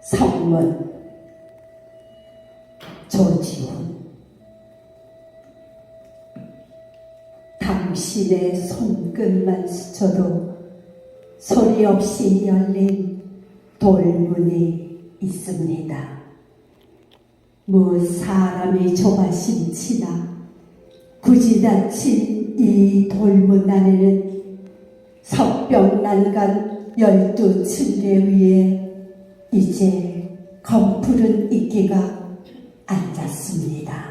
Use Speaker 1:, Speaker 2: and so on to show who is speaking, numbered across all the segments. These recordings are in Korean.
Speaker 1: 성문 조지훈 당신의 손끝만 스쳐도 소리 없이 열린 돌문이 있습니다. 뭐 사람이 조바심 치나 굳이 닫힌 이 돌문 안에는 석병난간 열두 층계 위에 이제 검푸른 이끼가 앉았습니다.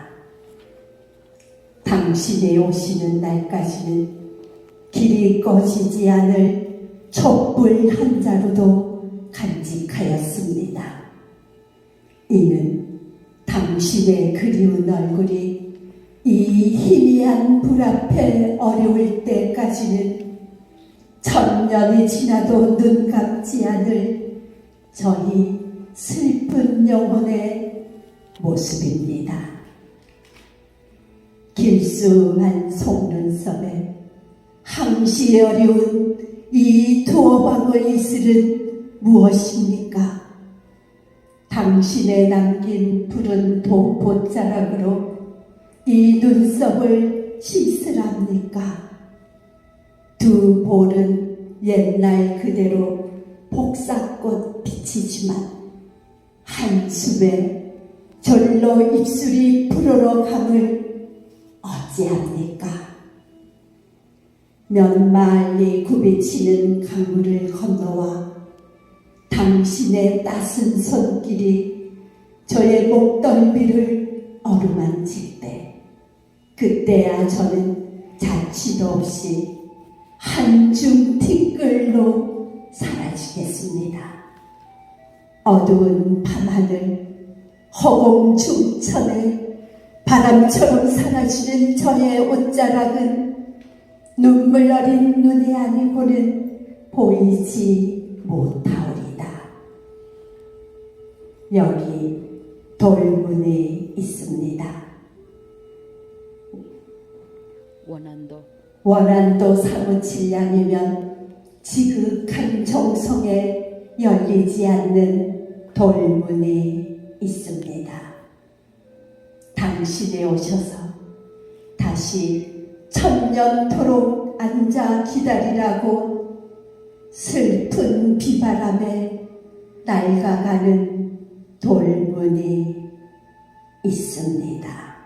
Speaker 1: 당신이 오시는 날까지는 길이 꺼지지 않을 촛불 한 자루도 간직하였습니다. 이는 당신의 그리운 얼굴이 이 희미한 불 앞에 어려울 때까지는 천년이 지나도 눈 감지 않을 저희 슬픈 영혼의 모습입니다. 길수만 속눈썹에 항시 어려운 이 두어 방울 이슬은 무엇입니까? 당신의 남긴 푸른 독보자락으로 이 눈썹을 씻으랍니까? 두 볼은 옛날 그대로 복사꽃 빛이지만 한숨에 절로 입술이 불어러감을 어찌합니까? 면말리 굽이치는 강물을 건너와 당신의 따순 손길이 저의 목덜미를 어루만질 때 그때야 저는 자취도 없이 한줌 티끌로 사라지겠습니다. 어두운 밤하늘 허공 중천에 바람처럼 사라지는 저의 옷자락은 눈물 어린 눈이 아니고는 보이지 못하오리다. 여기 돌문이 있습니다.
Speaker 2: 원한도
Speaker 1: 원한도 사무칠 양이면 지극한 정성에 열리지 않는 돌문이 있습니다. 당신이 오셔서 다시 천년토록 앉아 기다리라고 슬픈 비바람에 낡아가는 돌문이 있습니다.